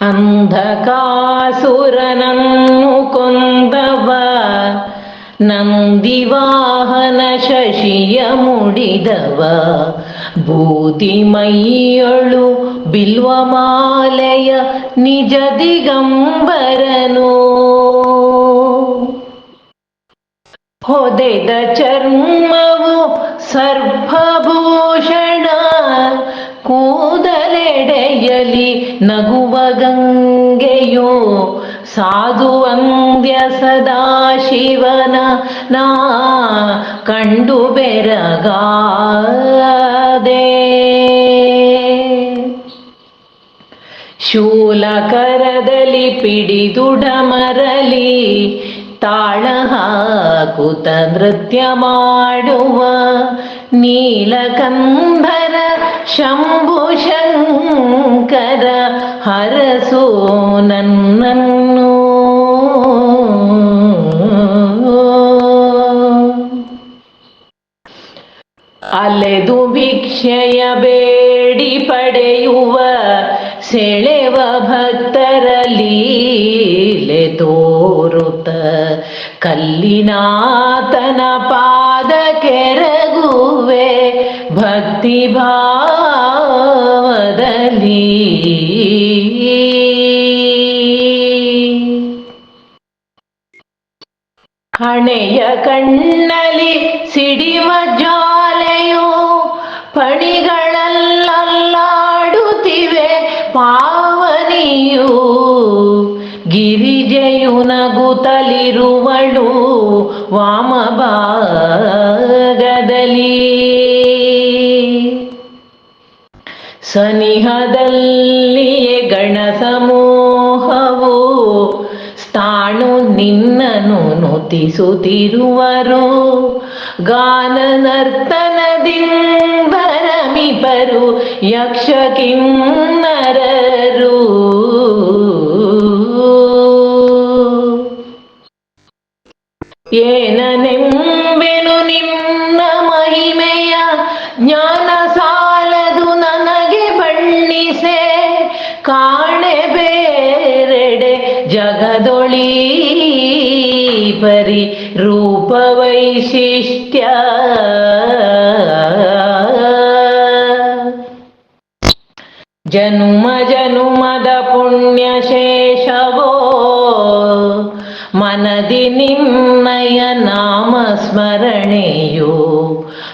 ಅಂಧಕಾಸುರನನ್ನು ಕೊಂದವ ನಂದಿವಾಹನ ಶಶಿಯ ಮುಡಿದವ. ಬೂದಿಮೈಯೊಳು ಬಿಲ್ವಮಾಲೆಯ ನಿಜ ದಿಗಂಬರನು. ಹೊದೆದ ಚರ್ಮವು ಸರ್ಪಭೂಷಣ ಕೂದಲೆಡೆಯಲಿ ನಗುವ ಗಂಗೆಯೋ ಸಾಧು ಅಂದ್ಯ ಸದಾಶಿವನ ನಾ ಕಂಡು ಬೆರಗಾದೆ. ಶೂಲಕರದಲ್ಲಿ ಪಿಡಿದುಡ ಮರಲಿ ತಾಳ ಹಾಕುತ ನೃತ್ಯ ಮಾಡುವ ನೀಲಕಂಧರ ಶಂಭು ಶಂಕರ ಹರಸೋ ನನ್ನನ್ನು. ಅಲೆದು ಭಿಕ್ಷೆಯ ಬೇಡಿ ಪಡೆಯುವ ಸೆಳೆವ ಭಕ್ತರ ಲೀಲೆ ತೋರುತ್ತ ಕಲ್ಲಿನಾತನ ಪಾದ ಕೆರಗುವೆ ಭಕ್ತಿ ಭಾವದಲ್ಲಿ. ಹಣೆಯ ಕಣ್ಣಲಿ ಸಿಡಿವ ಜ್ವಾಲೆಯು ಪಣಿಗಳಲ್ಲಾಡುತ್ತಿವೆ ಪಾವನಿಯು ಗಿರಿಜೆಯು ನಗುತ್ತಲಿರುವಳು ವಾಮ ಸನಿಹದಲ್ಲಿಯೇ ಗಣ ಸಮೂಹವು ಸ್ಥಾಣು ನಿನ್ನನು ನುತಿಸುತ್ತಿರುವರು. ಗಾನ ನರ್ತನದಿಂಬರಮಿಬರು ಯಕ್ಷ ಕಿನ್ನರರು ಏನನೆಂಬೆನು ಕಾಣೆ ಬೇರೆಡೆ ಜಗದೊಳಿ ಪರಿ ರೂಪ ವೈಶಿಷ್ಟ್ಯ ಜನುಮ ಜನುಮದ ಪುಣ್ಯ ಶೇಷವೋ ಮನದಿ ನಿನ್ನಯ ನಾಮ ಸ್ಮರಣೆಯು